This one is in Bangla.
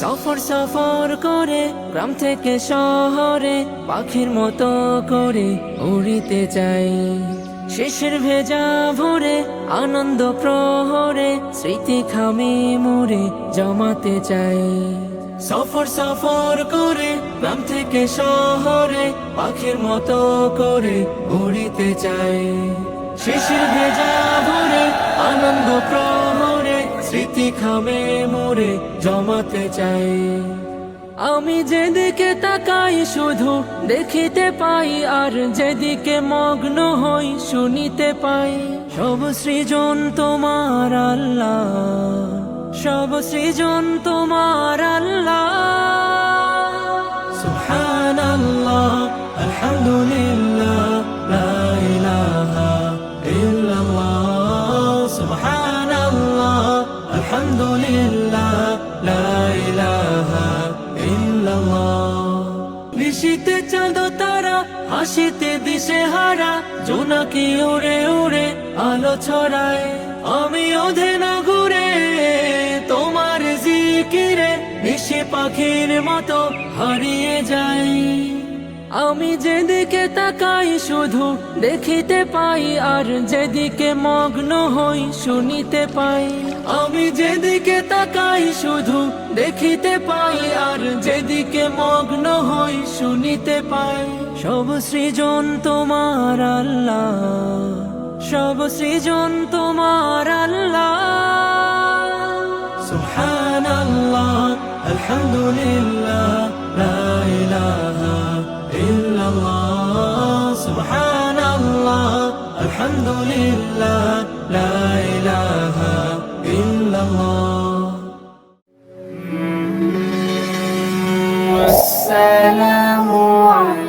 সফর সফর করে গ্রাম থেকে শহরে, পাখির মতো করে উড়িতে চাই। শেষের ভেজা ভরে, আনন্দ প্রহরে, স্মৃতি খামে মোরে জমাতে চাই। সফর সফর করে গ্রাম থেকে শহরে, পাখির মতো করে উড়িতে চাই। শেষের ভেজা ভরে, আনন্দ প্রহরে খামে মোরে জমাতে চাই। আমি যেদিকে তাকাই শুধু দেখিতে পাই, আর যেদিকে মগ্ন হই শুনিতে পাই। সব সৃজন তোমার আল্লাহ, সব সৃজন তোমার আল্লাহ। সুবহান আল্লাহ আলহামদুলিল্লাহ। আলহামদুলিল্লাহ লা ইলাহা ইল্লাল্লাহ। নিশিতে চাঁদ তারা হাসিতে দিশে হারা জোনাকি উড়ে উড়ে আলো ছড়ায়। আমি ওধে না ঘুরে তোমার জিকিরে, নিশে পাখির মতো হারিয়ে যাই আমি যেদিকে তাকাই শুধু দেখিতে পাই, আর যেদিকে মগ্ন হই শুনিতে পাই। আমি যেদিকে তাকাই শুধু দেখিতে পাই, আর যেদিকে মগ্ন হই শুনিতে পাই। সব সৃজন তোমার আল্লাহ, সব সৃজন তোমার আল্লাহ। সুবহানাল্লাহ, আলহামদুলিল্লাহ আলহামদুলিল্লাহ লা ইলাহা ইল্লাল্লাহ আসসালামু আলাইকুম